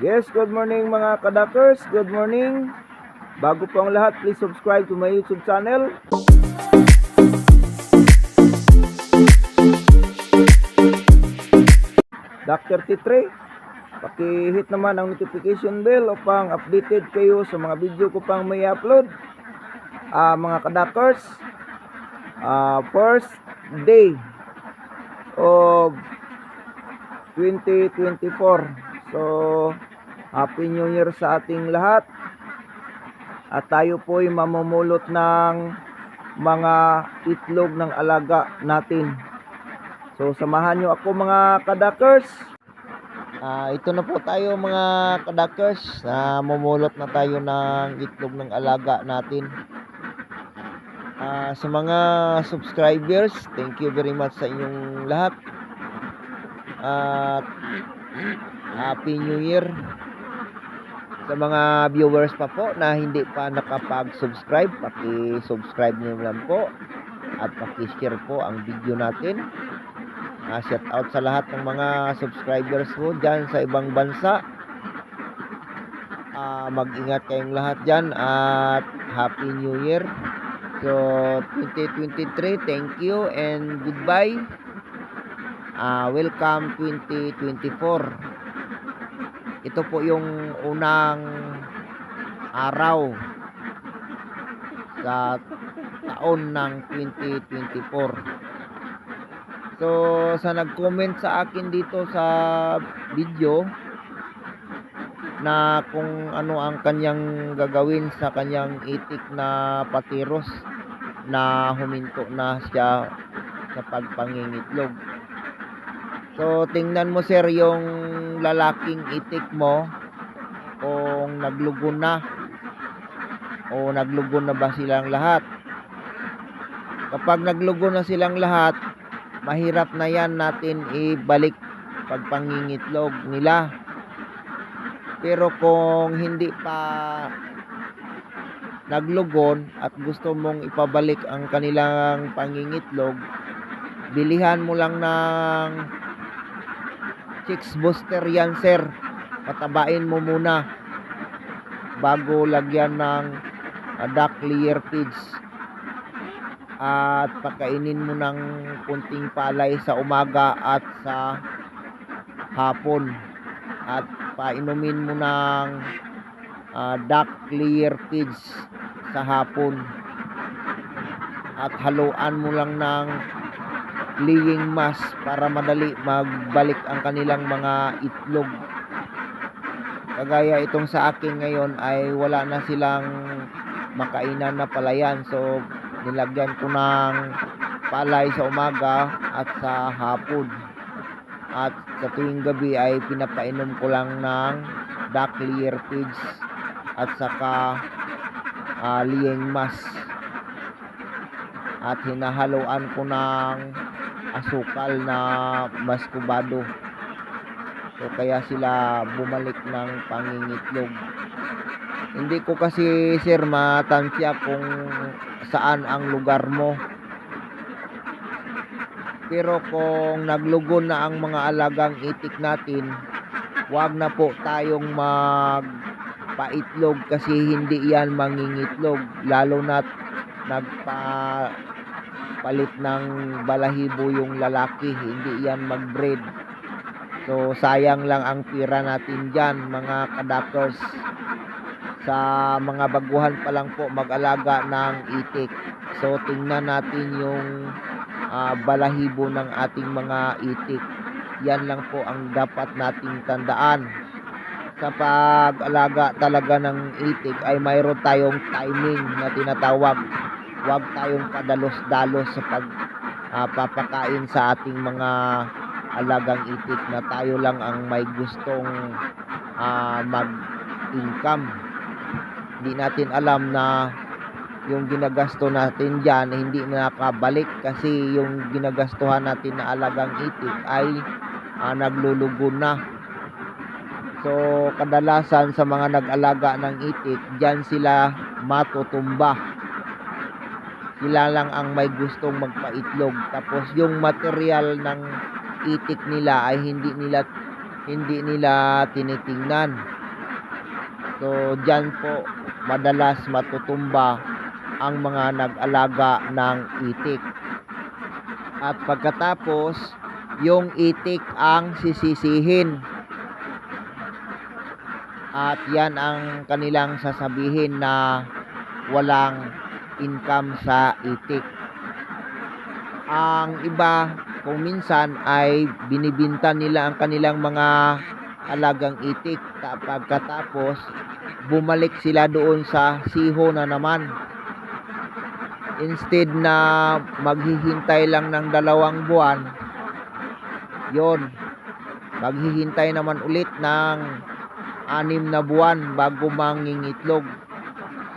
Yes, good morning mga kadakers. Good morning. Bago po ang lahat, please subscribe to my YouTube channel. Dr. Titre, paki-hit naman ang notification bell upang updated kayo sa mga video ko pang may upload. Ah, mga kadakers, ah, first day of 2024. So, Happy New Year sa ating lahat. At tayo po ay mamumulot ng mga itlog ng alaga natin. So, samahan nyo ako mga kadakers. Ah, ito na po tayo mga kadakers. na mamumulot na tayo ng itlog ng alaga natin. Ah, sa mga subscribers, thank you very much sa inyong lahat. At Happy New Year sa mga viewers pa po na hindi pa nakapag-subscribe, paki-subscribe niyo lang po at paki-share po ang video natin. Uh, shout out sa lahat ng mga subscribers ko dyan sa ibang bansa. Ah, mag-ingat kayong lahat dyan at Happy New Year. So, 2023, thank you and goodbye. Ah, welcome 2024 ito po yung unang araw sa taon ng 2024 so sa nag-comment sa akin dito sa video na kung ano ang kanyang gagawin sa kanyang itik na patiros na huminto na siya sa pagpangingitlog So, tingnan mo sir yung lalaking itik mo kung naglugo na o naglugo na ba silang lahat. Kapag naglugo na silang lahat, mahirap na yan natin ibalik pagpangingitlog nila. Pero kung hindi pa naglugon at gusto mong ipabalik ang kanilang pangingitlog, bilihan mo lang ng chicks booster yan sir. Patabain mo muna bago lagyan ng uh, duck layer feeds at pakainin mo ng kunting palay sa umaga at sa hapon. At painumin mo ng uh, duck layer feeds sa hapon. At haluan mo lang ng laying mass para madali magbalik ang kanilang mga itlog. Kagaya itong sa akin ngayon ay wala na silang makainan na palayan. So, nilagyan ko ng palay sa umaga at sa hapon. At sa tuwing gabi ay pinapainom ko lang ng duck layer feeds at saka uh, laying mass. At hinahaluan ko ng asukal na maskubado. So kaya sila bumalik ng pangingitlog. Hindi ko kasi sir matansya kung saan ang lugar mo. Pero kung naglugon na ang mga alagang itik natin, wag na po tayong mag paitlog kasi hindi yan mangingitlog lalo na nagpa palit ng balahibo yung lalaki hindi yan magbreed. So sayang lang ang pira natin dyan mga kadakers. Sa mga baguhan pa lang po mag-alaga ng itik. So tingnan natin yung uh, balahibo ng ating mga itik. Yan lang po ang dapat nating tandaan. Sa pag-alaga talaga ng itik ay mayroon tayong timing na tinatawag huwag tayong padalos-dalos sa pag uh, sa ating mga alagang itik na tayo lang ang may gustong uh, mag-income. Hindi natin alam na yung ginagasto natin dyan hindi nakabalik kasi yung ginagastuhan natin na alagang itik ay uh, naglulugo na. So kadalasan sa mga nag-alaga ng itik dyan sila matutumba sila lang ang may gustong magpaitlog tapos yung material ng itik nila ay hindi nila hindi nila tinitingnan. So, dyan po madalas matutumba ang mga nag-alaga ng itik. At pagkatapos, yung itik ang sisisihin. At yan ang kanilang sasabihin na walang income sa itik. Ang iba, kung minsan ay binibinta nila ang kanilang mga alagang itik. Ta- Pagkatapos, bumalik sila doon sa siho na naman. Instead na maghihintay lang ng dalawang buwan, yon maghihintay naman ulit ng anim na buwan bago mangingitlog.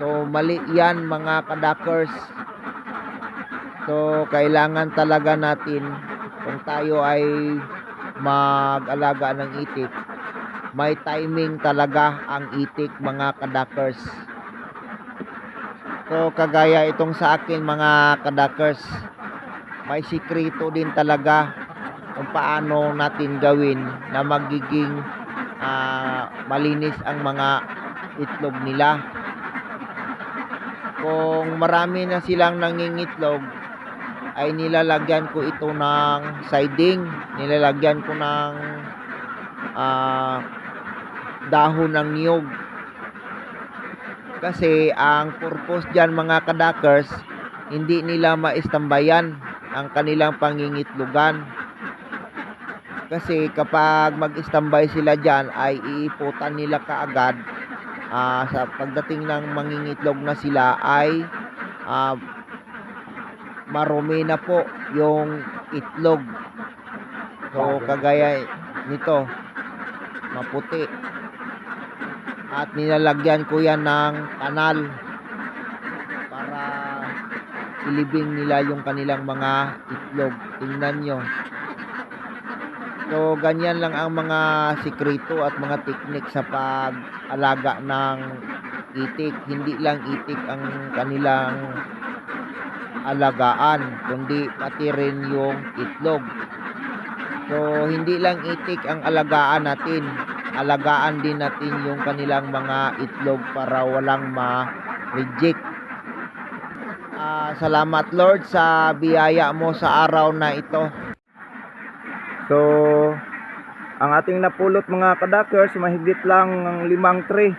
So, mali yan mga kadakers. So, kailangan talaga natin kung tayo ay mag-alaga ng itik, may timing talaga ang itik mga kadakers. So, kagaya itong sa akin mga kadakers, may sikrito din talaga kung paano natin gawin na magiging ah, malinis ang mga itlog nila. Kung marami na silang nangingitlog, ay nilalagyan ko ito ng siding, nilalagyan ko ng ah, dahon ng niyog. Kasi ang purpose dyan mga kadakers, hindi nila maistambayan ang kanilang pangingitlogan. Kasi kapag mag-istambay sila dyan ay iiputan nila kaagad ah, sa pagdating ng mangingitlog na sila ay ah, marumi na po yung itlog. So kagaya nito, maputi. At nilalagyan ko yan ng kanal para ilibing nila yung kanilang mga itlog. Tingnan nyo. So, ganyan lang ang mga sikreto at mga teknik sa pag-alaga ng itik. Hindi lang itik ang kanilang alagaan, kundi pati rin yung itlog. So, hindi lang itik ang alagaan natin. Alagaan din natin yung kanilang mga itlog para walang ma-reject. Ah, salamat Lord sa biyaya mo sa araw na ito. So, ang ating napulot mga kadakers, mahigit lang ng limang tray.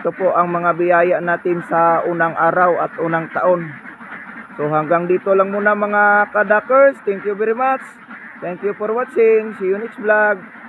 Ito po ang mga biyaya natin sa unang araw at unang taon. So hanggang dito lang muna mga kadakers. Thank you very much. Thank you for watching. See you next vlog.